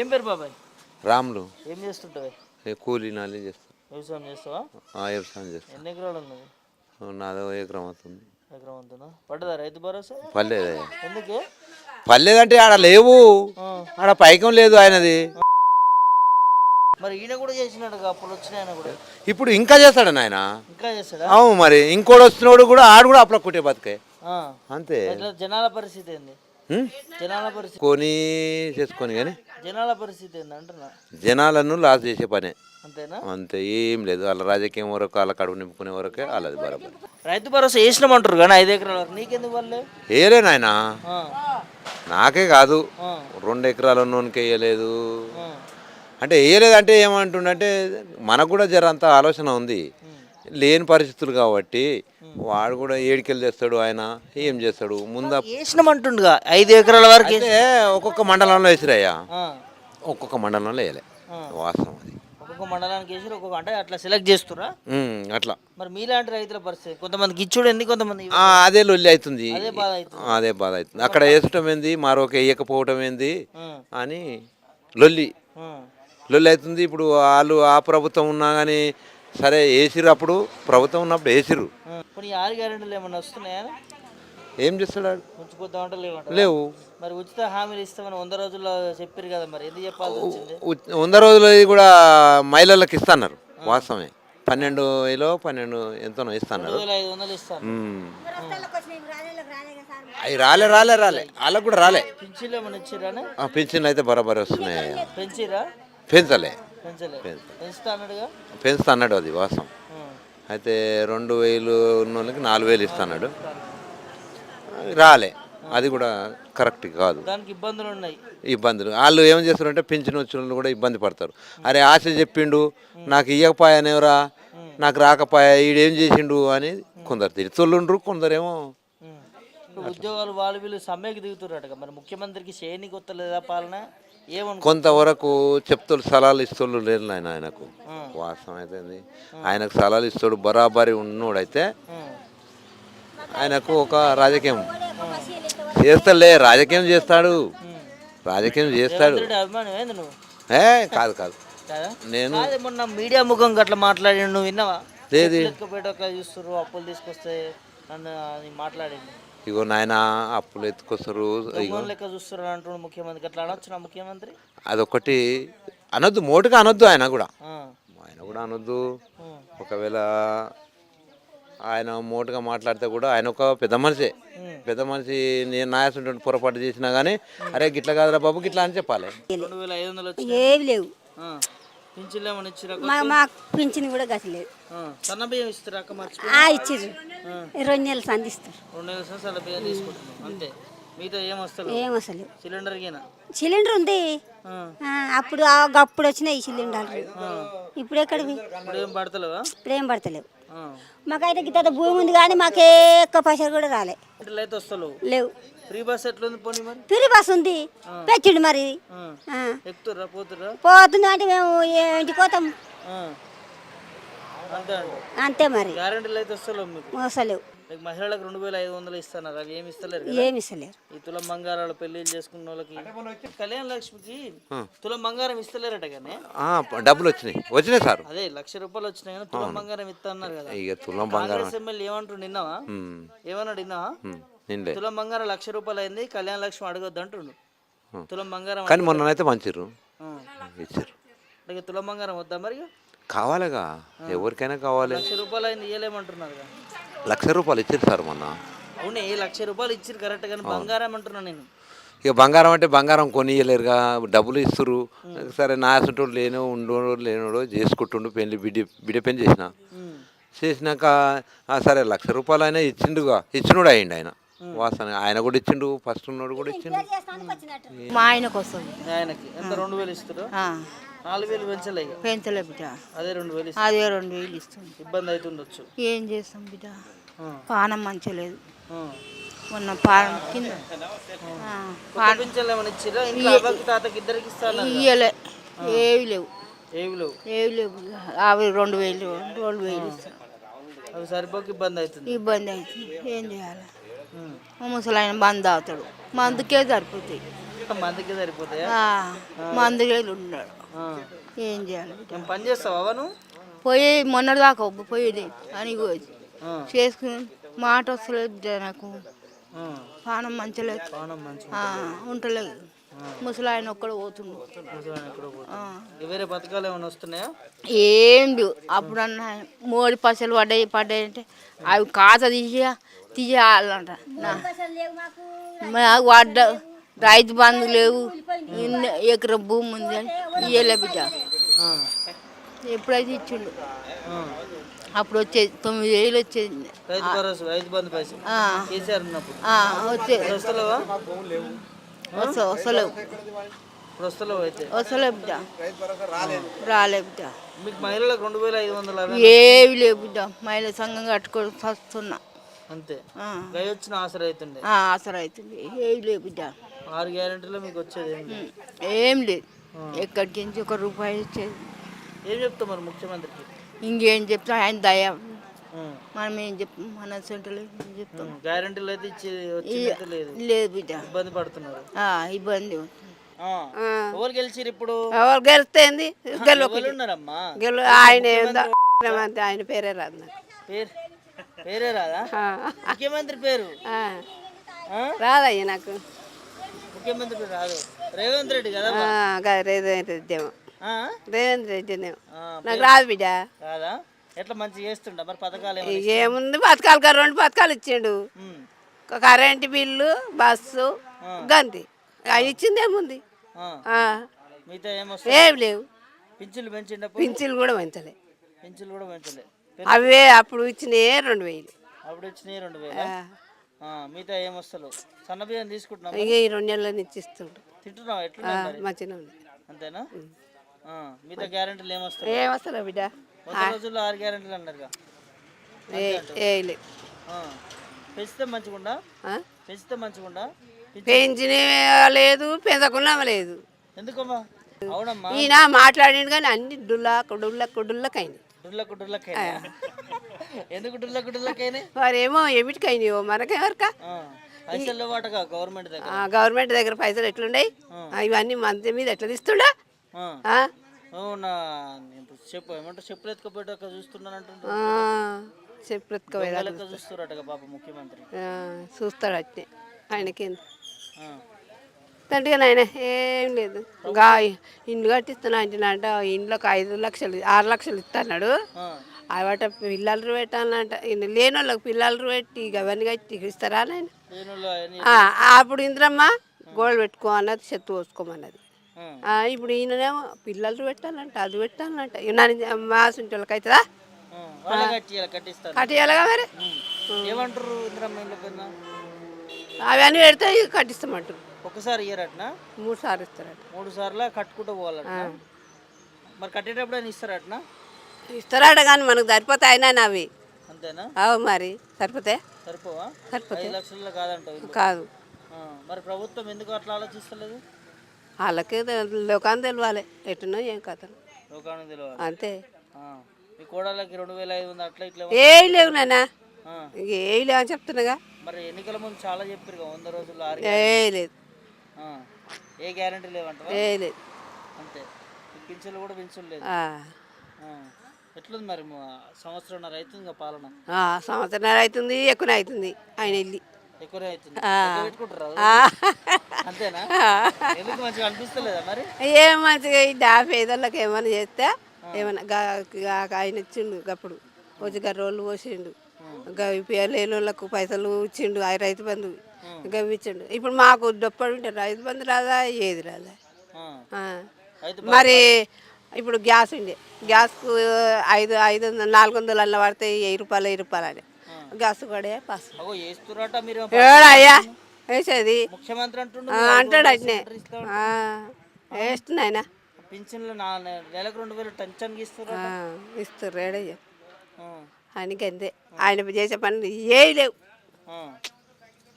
ఏం పేరు బాబాయ్? రాములు. ఏం చేస్తుంటావు? కూలీ నాలి చేస్తా. వ్యవసాయం చేస్తావా? వ్యవసాయం చేస్తా. ఎన్ని ఎకరాలు ఉన్నది? నాదో ఎకరం అవుతుంది. ఎకరం అంతనా పడ్డదా రైతు భరోసా? పర్లేదు ఎందుకే? పర్లేదంటే ఆడ లేవు. ఆడ పైకం లేదు ఆయనది. మరి ఈయన కూడా చేసినాడు అప్పులు వచ్చినాయి ఆయన కూడా? ఇప్పుడు ఇంకా చేస్తాడు ఆయన ఇంకా చేస్తాడా? అవును మరి. ఇంకోటి వస్తున్నాడు కూడా ఆడు కూడా అప్పుడు కుట్టే బతికే. అంతే. జనాల పరిస్థితి ఏంది? జనాల పరిస్థితి కొని చేసుకొని కానీ జనాల పరిస్థితి జనాలను లాస్ చేసే పనే. అంతేనా? అంతే ఏం లేదు. వాళ్ళ రాజకీయం వరకు వాళ్ళ కడుపు నింపుకునే వరకే వాళ్ళది బరాబర్. రైతు భరోసా వేసినామంటారు కానీ ఐదు ఎకరాల వరకు నీకెందుకు వాళ్ళే వేయలే నాయన. నాకే కాదు. రెండు ఎకరాల ఉన్నోనికి వేయలేదు. అంటే వేయలేదు అంటే ఏమంటుండంటే మనకు కూడా జర అంత ఆలోచన ఉంది. లేని పరిస్థితులు కాబట్టి వాడు కూడా ఏడికెళ్ళి చేస్తాడు ఆయన. ఏం చేస్తాడు? ముందు వేసినామంటుండగా ఐదు ఎకరాల వరకు వేసి- అంటే ఒక్కొక్క మండలంలో వేసిరయ్యా. ఒక్కొక్క మండలంలో వేయలే. వాస్తవం అది. ఒక్కొక్క మండలానికి వేసి ఒక్కొక్క అంటే అట్లా సెలెక్ట్ చేస్తురా? ఉమ్, అట్లా. మరి మీలాంటి రైతుల పరిస్థితి కొంతమందికి ఇచ్చుడు కొంతమంది ఆ, అదే లొల్లి అవుతుంది. అదే బాధ అవుతుంది. అదే బాధ అవుతుంది. అక్కడ వేసటం ఏంది? మరొక వేయకపోవటం ఏంది. అని లొల్లి. లొల్లి అవుతుంది. ఇప్పుడు వాళ్ళు ఆ ప్రభుత్వం ఉన్నా కానీ సరే వేసిరు అప్పుడు? ప్రభుత్వం ఉన్నప్పుడు వేసిరు ఆరు గ్యారెంటీలు ఏమన్నా వస్తున్నాయా? ఏం చేస్తాడు? ఉంచుకోద్దామంటే లేవంట లేవు మరి ఉచిత హామీలు ఇస్తామని వంద రోజుల్లో చెప్పారు కదా మరి ఎందుకు చెప్పాల్సి వచ్చింది? ఉ- వంద రోజులు కూడా మహిళలకు ఇస్తున్నారు వాస్తవమే. పన్నెండు వేలో పన్నెండు ఎంతనో ఇస్తున్నారు. రెండు వేల ఐదు వందలు ఇస్తాను ఉమ్. అవి రాలే రాలే రాలే. వాళ్ళకు కూడా రాలే. పింఛన్లు ఇచ్చిరానే ఆ పింఛన్లు అయితే బరాబర్ వస్తున్నాయి. పెంచిరా పెంచలే. పెంచుతా అన్నాడు అది ఆ. అయితే రెండు వేలు ఉన్న వాళ్ళకి నాలుగు వేలు ఇస్తున్నాడు రాలే. అది కూడా కరెక్ట్ కాదు. దానికి ఇబ్బందులు ఉన్నాయి. ఇబ్బందులు. వాళ్ళు ఏం చేస్తారంటే పింఛన్ వచ్చిన వాళ్ళు కూడా ఇబ్బంది పడతారు. అరే ఆశ చెప్పిండు నాకు ఇయ్యకపోయానేవరా నాకు రాకపోయా? ఈడేం చేసిండు అని కొందరు తిరుచుండ్రు కొందరేమో ఉద్యోగాలు వాళ్ళు వీళ్ళు సమ్మెకి దిగుతున్నట్టుగా మరి ముఖ్యమంత్రికి చేయని కొత్తలేదా పాలన? ఏమనుకో కొంతవరకు చెప్తులు సలాలు ఇస్తోళ్ళు లేరు ఆయన ఆయనకు. వాస్తవం అయితే? ఆయనకు సలాలు ఇస్తాడు బరాబరి ఉన్నోడైతే ఆయనకు ఒక రాజకీయం. చేస్తాడులే రాజకీయం చేస్తాడు. రాజకీయం చేస్తాడు. ఏ కాదు కాదు. నేను మొన్న మీడియా ముఖం అట్లా మాట్లాడి నువ్వు విన్నావా? చూస్తారు అప్పులు తీసుకొస్తే నన్ను మాట్లాడింది ఇగో నాయన అప్పులు ఎత్తుకొస్తారు. ఇగో ఫోన్ లెక్క చూస్తారు అంటున్నాడు ముఖ్యమంత్రి. అట్లా అనొచ్చు నా ముఖ్యమంత్రి? అదొకటి అనొద్దు మోటుగా అనొద్దు ఆయన కూడా. ఆయన కూడా అనొద్దు. ఒకవేళ ఆయన మోటుగా మాట్లాడితే కూడా ఆయన ఒక పెద్ద మనిషే. పెద్ద మనిషి నేను నాయసుంటే పొరపాటు చేసినా కానీ అరే గిట్ల కాదురా బాబు గిట్లా అని చెప్పాలి. రెండు వేల ఐదు వందలు వచ్చి ఏవి లేవు. పింఛన్లు ఏమైనా ఇచ్చిరా మా మాకు పింఛన్ కూడా గసలేదు సన్న బియ్యం ఇస్తారా అక్క మర్చిపోయి ఆ ఇచ్చిర్రు. రెండు నెలలు సంధిస్తారు రెండు నెలల సంవత్సరాల బియ్యం తీసుకుంటున్నాం అంతే. మిగతా ఏం వస్తలేదు ఏం అసలు సిలిండర్ గిన? సిలిండర్ ఉంది. ఆ. అప్పుడు ఆ అప్పుడు వచ్చినాయి ఈ సిలిండర్ ఇప్పుడు ఎక్కడివి ఇప్పుడు ఏం పడతలేవా? ఇప్పుడు ఏం పడతలేవు. మాకైతే గిత్త భూమి ఉంది కానీ మాకే ఒక్క పైసలు కూడా రాలే. ఇట్లా అయితే వస్తలేవు? లేవు. ఫ్రీ బస్ ఎట్లుంది పోనీ మరి? పిరి బస్ ఉంది. పెట్టిండు మరి. పోతుంది అంటే మేము ఇంటికి పోతాం. అంతే మరి. గ్యారెంటీలు అయితే వస్తలేవు. మీకు మహిళలకు రెండు వేల ఐదు వందలు ఇస్తున్నారు. అవి ఏమి ఇస్తలేరు కదా? ఏమి ఇస్తలేరు. ఈ తులం బంగారాలు పెళ్ళిళ్ళు చేసుకున్న వాళ్ళకి కళ్యాణ లక్ష్మికి తులం బంగారం ఇస్తలేరట కానీ ఆ, డబ్బులు వచ్చినాయి. వచ్చినాయి సార్. అదే లక్ష రూపాయలు వచ్చినాయి కానీ తులం బంగారం ఇస్తా అన్నారు కదా. ఇక తులం బంగారం కాంగ్రెస్ ఎమ్మెల్యే ఏమంటుండు విన్నావా ఉమ్, ఏమన్నాడు విన్నావా ఉమ్, నిండే తులం బంగారం లక్ష రూపాయలు అయింది కళ్యాణ లక్ష్మి అడగొద్దు అంటుండు. తులం బంగారం కానీ మొన్ననైతే మంచిర్రు. ఆ. ఇచ్చారు. అంటే ఇక తులం బంగారం వద్దా మరి ఇక? కావాలిగా. ఎవరికైనా కావాలి. లక్ష రూపాయలు అయింది ఇయ్యలేమంటున్నారు కదా. లక్ష రూపాయలు ఇచ్చారు సార్ మొన్న. అవునే లక్ష రూపాయలు ఇచ్చిరు కరెక్ట్ కానీ బంగారం అంటున్నా నేను. ఇక బంగారం అంటే బంగారం కొనియలేరుగా డబ్బులు ఇస్తురు సరే నా అసంటోడు లేనో ఉండోడు లేనోడో చేసుకుంటుండు పెళ్ళి బిడ్డ బిడ్డ పెళ్ళి చేసిన. చేసినాక ఆ, సరే లక్ష రూపాయలు అయినా ఇచ్చిండుగా. ఇచ్చినోడు అయ్యిండు ఆయన. వాసన. ఆయన కూడా ఇచ్చిండు ఫస్ట్ ఉన్నోడు కూడా ఇచ్చిండు. మా ఆయనకు వస్తుంది. ఆయనకి. ఎంత? రెండు వేలు ఇస్తారు నాలుగు వేలు పెంచలే ఇక. పెంచలే బిడ్డ. అదే రెండు వేలు అదే రెండు వేలు ఇస్తుంది ఇబ్బంది అవుతుండొచ్చు ఏం చేస్తాం బిడ్డ? ఆ. పానం మంచిగా లేదు. ఆ. మొన్న పానం కింద. ఆ, కొత్త పింఛన్లు ఏమైనా ఇచ్చిరా ఇంట్లో అవ్వకి తాతకి ఇద్దరికి ఇస్తాను ఇయ్యలే. ఏవి లేవు. ఏవి లేవు. ఏవి లేవు అవి రెండు వేలు రెండు వేలు ఇస్తాం. అవి సరిపోక ఇబ్బంది అవుతుంది ఇబ్బంది అవుతుంది ఏం చేయాలి? మా ముసలాయన మందు తాగుతాడు. మందుకే సరిపోతాయి. మందికి సరిపోతాయా? మందుగేలు ఉన్నాడు. ఏం చేయాలి? ఏం పని చేస్తావా నువ్వు పోయి మొన్నటిదాకా పోయి అని పోయి. చేసుకుని మాట వస్తలేదు నాకు. పానం మంచలేదు. పానం మంచి ఆ, ఉంటలేదు. ముసలాయన ఒక్కడు పోతుండు. వేరే పథకాలు ఏమైనా వస్తున్నాయా? ఏం లేవు. అప్పుడు అన్న మోడి పైసలు పడ్డాయి పడ్డాయి అంటే అవి కాత తీసి తీయాలంట నా- మాకు. పడ్డ రైతు బంధు లేవు. ఎకరం భూమి ఉంది అని ఇయ్యలే బిడ్డ. ఎప్పుడైతే ఇచ్చిండు. అప్పుడు వచ్చేది తొమ్మిది వేలు వచ్చేది. వస్తలేవా? వస్తా వస్తలేవు. బిడ్డ. రాలే బిడ్డ. మీకు మహిళలకు రెండు వేల ఐదు వందల అరవై ఏవి లేవు బిడ్డ. మహిళా సంఘం కట్టుకొని వస్తున్నా. అంతే. ఆసరా అవుతుండే ఆ, ఆసరా అవుతుంది ఏమి లేవు బిడ్డ. ఆరు గ్యారెంటీలో మీకు వచ్చేది ఏం లేదు. ఏం లేదు. ఎక్కడికి నుంచి ఒక రూపాయి వచ్చేది ఏం చెప్తాం మరి ముఖ్యమంత్రికి? ఇంకేం చెప్తాం ఆయన దయ. మనం ఏం చెప్తాం మన సొంటలో ఏం చెప్తాం. గ్యారెంటీలు అయితే ఇచ్చేది లేదు. లేదు బిడ్డ. ఇబ్బంది పడుతున్నారు. ఇబ్బంది. ఎవరు గెలిచిరు ఇప్పుడు? ఎవరు గెలిస్తేంది గెలు ఎవరు ఉన్నారమ్మా? గెలు ఆయన ఆయన పేరే రాదు. పేరు? పేరే రాదా. ముఖ్యమంత్రి పేరు? రాదయ్య నాకు. ముఖ్యమంత్రి రాదు. రేవంత్ రెడ్డి కదా రేవంత్ రెడ్డేమో ఆ? రేవంత్ రెడ్డినేమో ఆ, నాకు రాదు బిడ్డ. కాదా ఎట్లా మంచి చేస్తుండ? మరి పథకాలు ఏముంది పథకాలు రెండు పథకాలు ఇచ్చిండు. కరెంటు బిల్లు బస్సు గంతి. అవి ఇచ్చింది ఏముంది? ఏం లేవు. పింఛన్లు పింఛన్లు కూడా పెంచలే. పింఛన్లు కూడా పెంచలే. అవే అప్పుడు ఇచ్చినాయే రెండు వేలు. అప్పుడు వచ్చినాయి రెండు వేల? మిగతా ఏమొస్తలు సన్న బియ్యం తీసుకుంటున్నాం ఇక ఈ రెండు నెలల నుంచి తింటున్నాం మంచిగా ఉంది అంతేనా? ఆ, మిగతా గ్యారెంటీలు ఏం వస్తలే బిడ్డ. కొత్త రోజుల్లో ఆరు గ్యారెంటీలు అన్నారుగా. ఏ ఏ ఆ. పెంచితే మంచిగుండా? ఆ? పెంచితే మంచిగుండా? పెంచిన లేదు పెంచకున్నా లేదు ఎందుకమ్మా? అవునమ్మా. ఈయన మాట్లాడిండు కానీ అన్ని డుల్లా కుడుల్ల కుడుల్లకైనాయి డుల్లకు డుల్లకైనా ఎందుకు వారేమో ఏమిటికైనాయో మనకెవరికా? ఆ, పైసలు వాటగా గవర్నమెంట్ దగ్గర? ఆ, గవర్నమెంట్ దగ్గర పైసలు ఎట్లుండయి? ఆ, ఇవన్నీ మంది మీద ఎట్లా తీస్తుండా? అవునా చెప్పు ఏమంటారు చెప్పులు పాప ముఖ్యమంత్రి. చూస్తాడు అట్నే. ఆయనకేంది? తండ్రిగా నాయన. ఏం లేదు. గా ఇండ్లు కట్టిస్తున్నా అంటున్నాడంట ఇండ్లకు ఐదు లక్షలు ఆరు లక్షలు ఇస్తున్నాడు ఆ. అవట పిల్లలు పెట్టాలంట. లేని వాళ్ళకి పిల్లలు పెట్టి ఇక అవన్నీ కట్టి ఇస్తారా నాయన? అప్పుడు ఇంద్రమ్మ గోల్డ్ పెట్టుకో అన్నది చెత్త పోసుకోమన్నది. ఇప్పుడు ఈయననేమో పిల్లలు పెట్టాలంట అది పెట్టాలంట. నన్ను మా సొంటి వాళ్ళకి అవుతుందా కట్టియాలిగా మరి. ఏమంటారు అవన్నీ పెడితే కట్టిస్తామంటారు ఒకసారి ఇయ్యరట్నా? మూడు సార్లు ఇస్తారట మూడు సార్లు కట్టుకుంటూ పోవాలట్నా మరి కట్టేటప్పుడు అని ఇస్తారట్నా? ఇస్తారట కానీ మనకు సరిపోతాయి అయినా అవి. అంతేనా? అవు మరి సరిపోతాయి సరిపోవా? సరిపోతాయి ఐదు లక్షల్లో కాదంటావు. కాదు. మరి ప్రభుత్వం ఎందుకు అట్లా ఆలోచిస్తలేదు? వాళ్ళకి లోకాన్ని తెలవాలి. ఎట్టునో ఏం కథలు. లోకానికి తెలియాలి అంతే. మీ కోడళ్ళకి రెండు వేల ఐదు వందలు అట్లా ఇట్లా ఏం లేవు నాన్న. ఏం లేవు అని చెప్తున్నాగా. మరి ఎన్నికల ముందు చాలా చెప్పారు వంద రోజుల్లో ఆరు ఏ లేదు. ఏ గ్యారంటీ లేవంటావా? ఏ లేదు. అంతే. ఈ పింఛన్లు కూడా లేదు. ఎట్లుంది మరి మా సంవత్సరంన్నర అవుతుంది పాలన? సంవత్సరం అవుతుంది ఎక్కువనే అవుతుంది ఆయన వెళ్ళి. ఎక్కువనే అవుతుంది. అంతేనా? ఎందుకు మంచిగా అనిపిస్తలేదా మరి? ఏం మంచిగా ఈ పేదోళ్ళకి ఏమైనా చేస్తే ఏమన్నా గా- ఆయన ఇచ్చిండు అప్పుడు వచ్చి గర్రోళ్ళు పోసిండు. లేని వాళ్ళకు పైసలు ఇచ్చిండు ఆ రైతు బంధు గవి ఇచ్చిండు ఇప్పుడు మాకు డొప్పడు ఉంటే రైతు బంధు రాదా ఏది రాదా? మరి ఇప్పుడు గ్యాస్ ఉండే. గ్యాస్కు ఐదు ఐదు వందలు నాలుగు వందలు అలా పడితే వెయ్యి రూపాయలు వెయ్యి రూపాయలు అని. గ్యాస్ కూడా పాస్. ఏడయ్యా వేసేది అంటుండు అట్నే. వేస్తున్నాయన ఇస్తురా ఏడయ్యా. ఆయనకి అంతే. ఆయన చేసే పనులు ఏవి లేవు.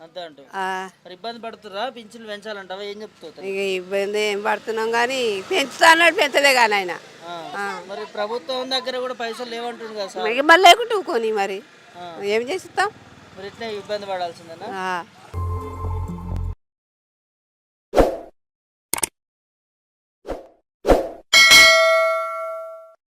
అంతే అంటూ. ఆ, మరి ఇబ్బంది పడుతురా పింఛన్లు పెంచాలంటావా? ఏం చెప్తావు ఇక ఇబ్బంది ఏం పడుతున్నాం కానీ పెంచుతా అన్నాడు పెంచలే కానీ ఆయన. మరి ప్రభుత్వం దగ్గర కూడా పైసలు లేవంటుండు కదా సార్? మళ్ళీ లేకుంటే ఊకొని మరి. ఏం చేస్తాం? మరి ఇట్లా ఇబ్బంది పడాల్సిందేనా?